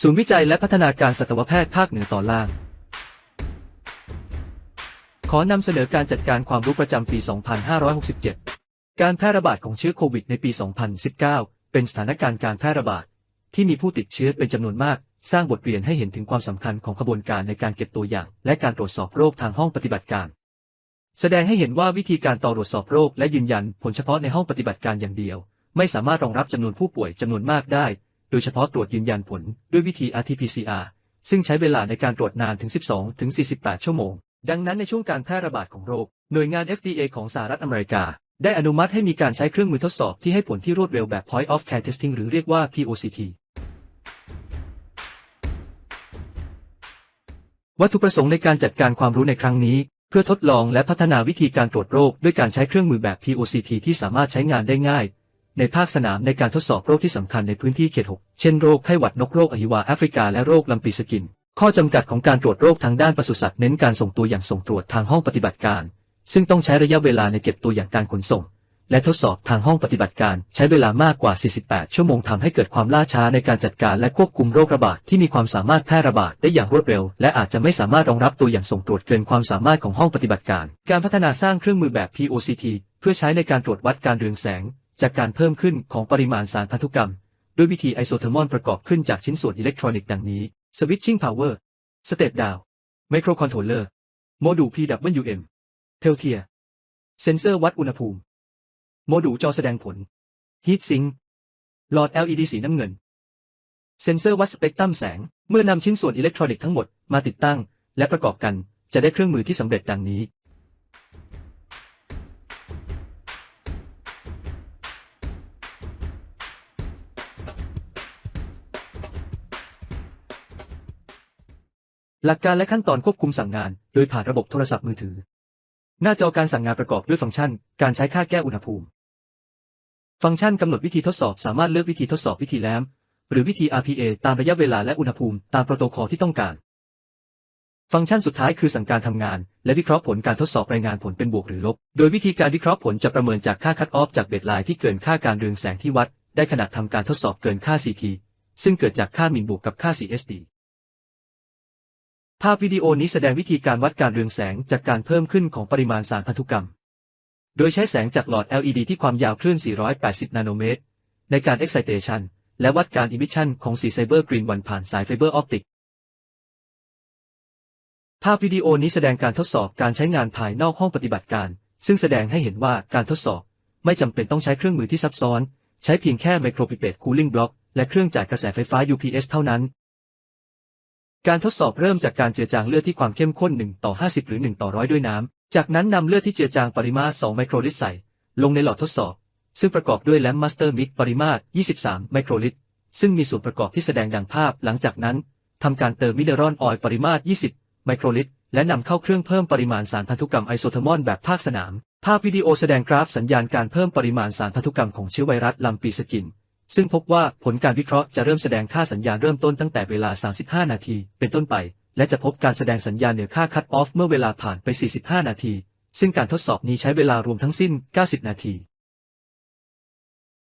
ศูนย์วิจัยและพัฒนาการสัตวแพทย์ภาคเหนือตอนล่าง ขอนำเสนอการจัดการความรู้ประจำปี 2567 การแพร่ระบาดของเชื้อโควิดในปี 2019 เป็นสถานการณ์การแพร่ระบาด ที่มีผู้ติดเชื้อเป็นจำนวนมาก สร้างบทเรียนให้เห็นถึงความสำคัญของกระบวนการในการเก็บตัวอย่าง และการตรวจสอบโรคทางห้องปฏิบัติการ แสดงให้เห็นว่าวิธีการต่อตรวจสอบโรคและยืนยันผลเฉพาะในห้องปฏิบัติการอย่างเดียว ไม่สามารถรองรับจำนวนผู้ป่วยจำนวนมากได้ ดยเฉพาะตรวจยืนยันผลด้วยวิธี RT-PCR ซึ่งใช้เวลาในการตรวจนานถึง 12 ถึง 48 ชั่วโมง ดังนั้นในช่วงการแพร่ระบาดของโรค หน่วยงาน FDA ของสหรัฐอเมริกา ได้อนุมัติให้มีการใช้เครื่องมือทดสอบที่ให้ผลที่รวดเร็วแบบ Point of Care Testing หรือเรียกว่า POCT วัตถุประสงค์ในการจัดการความรู้ในครั้งนี้ เพื่อทดลองและพัฒนาวิธีการตรวจโรค ด้วยการใช้เครื่องมือแบบ POCT ที่สามารถใช้งานได้ง่าย ในภาคสนามในการทดสอบโรคที่สำคัญในพื้นที่เขต 6 เช่นโรคไข้หวัดนกโรคอหิวาแอฟริกาและโรคลำปีสกิน ข้อจำกัดของการตรวจโรคทางด้านปศุสัตว์เน้นการส่งตัวอย่างส่งตรวจทางห้องปฏิบัติการ ซึ่งต้องใช้ระยะเวลาในเก็บตัวอย่างการขนส่ง และทดสอบทางห้องปฏิบัติการ ใช้เวลามากกว่า 48 ชั่วโมงทำให้เกิดความล่าช้าในการจัดการและควบคุมโรคระบาดที่มีความสามารถแพร่ระบาดได้อย่างรวดเร็ว และอาจจะไม่สามารถรองรับตัวอย่างส่งตรวจเกินความสามารถของห้องปฏิบัติการ การพัฒนาสร้างเครื่องมือแบบ POCT เพื่อใช้ในการตรวจวัดการเรืองแสง จากการเพิ่มขึ้นของปริมาณสารพันธุกรรม ด้วยวิธีไอโซเทอร์มอนประกอบขึ้นจากชิ้นส่วนอิเล็กทรอนิกส์ดังนี้ Switching Power Step Down Microcontroller โมดูล PWM Peltier เซนเซอร์วัดอุณหภูมิ โมดูลจอแสดงผล Heat Sink หลอด LED สีน้ำเงิน เซนเซอร์วัดสเปกตรัมแสง เมื่อนำชิ้นส่วนอิเล็กทรอนิกส์ทั้งหมดมาติดตั้ง และประกอบกันจะได้เครื่องมือที่สำเร็จดังนี้ หลักการและขั้นตอนควบคุมสั่งงาน โดยผ่านระบบโทรศัพท์มือถือ หน้าจอการสั่งงานประกอบด้วยฟังก์ชัน การใช้ค่าแก้อุณหภูมิ ฟังก์ชันกำหนดวิธีทดสอบสามารถเลือกวิธีทดสอบวิธีแลมหรือวิธี RPA ตามระยะเวลาและอุณหภูมิตามโปรโตคอลที่ต้องการ ฟังก์ชันสุดท้ายคือสั่งการทำงาน และวิเคราะห์ผลการทดสอบรายงานผลเป็นบวกหรือลบ โดยวิธีการวิเคราะห์ผลจะประเมินจากค่าคัตออฟจากเบสไลน์ที่เกินค่าการเรืองแสงที่วัด ได้ขณะทำการทดสอบเกินค่า CT ซึ่งเกิดจากค่ามินบวกกับค่า CSD ภาพวิดีโอนี้แสดงวิธีการวัดการเรืองแสงจากการเพิ่มขึ้นของปริมาณสารพันธุกรรม โดยใช้แสงจากหลอด LED ที่ความยาวคลื่น 480 นาโนเมตร ในการ excitation และวัดการ emission ของสีไซเบอร์กรีนวันผ่านสายไฟเบอร์ออปติก ภาพวิดีโอนี้แสดงการทดสอบการใช้งานภายนอกห้องปฏิบัติการ ซึ่งแสดงให้เห็นว่าการทดสอบ ไม่จำเป็นต้องใช้เครื่องมือที่ซับซ้อน ใช้เพียงแค่ไมโครพิเปตคูลิ่งบล็อกและเครื่องจ่ายกระแสไฟฟ้า UPS เท่านั้น การทดสอบเริ่มจากการเจือจางเลือดที่ความเข้มข้น1ต่อ50 หรือ 1 ต่อร้อยด้วยน้ำ จากนั้นนำเลือดที่เจือจางปริมาตร 2 ไมโครลิตรใส่ ลงในหลอดทดสอบ ซึ่งประกอบด้วยแลมมาสเตอร์มิกปริมาตร 23 ไมโครลิตร ซึ่งมีส่วนประกอบที่แสดงดังภาพ หลังจากนั้นทำการเติมมิเนอรอลออยล์ปริมาตร 20 ไมโครลิตร และนำเข้าเครื่องเพิ่มปริมาณสารพันธุกรรมไอโซเทอร์มอนแบบภาคสนาม ภาพวิดีโอแสดงกราฟสัญญาณการเพิ่มปริมาณสารพันธุกรรมของเชื้อไวรัสลำปีสกิน ซึ่งพบว่าผลการวิเคราะห์จะเริ่มแสดงค่าสัญญาณเริ่มต้นตั้งแต่เวลา 35 นาที เป็นต้นไป และจะพบการแสดงสัญญาณเหนือค่าคัตออฟเมื่อเวลาผ่านไป 45 นาที ซึ่งการทดสอบนี้ใช้เวลารวมทั้งสิ้น 90 นาที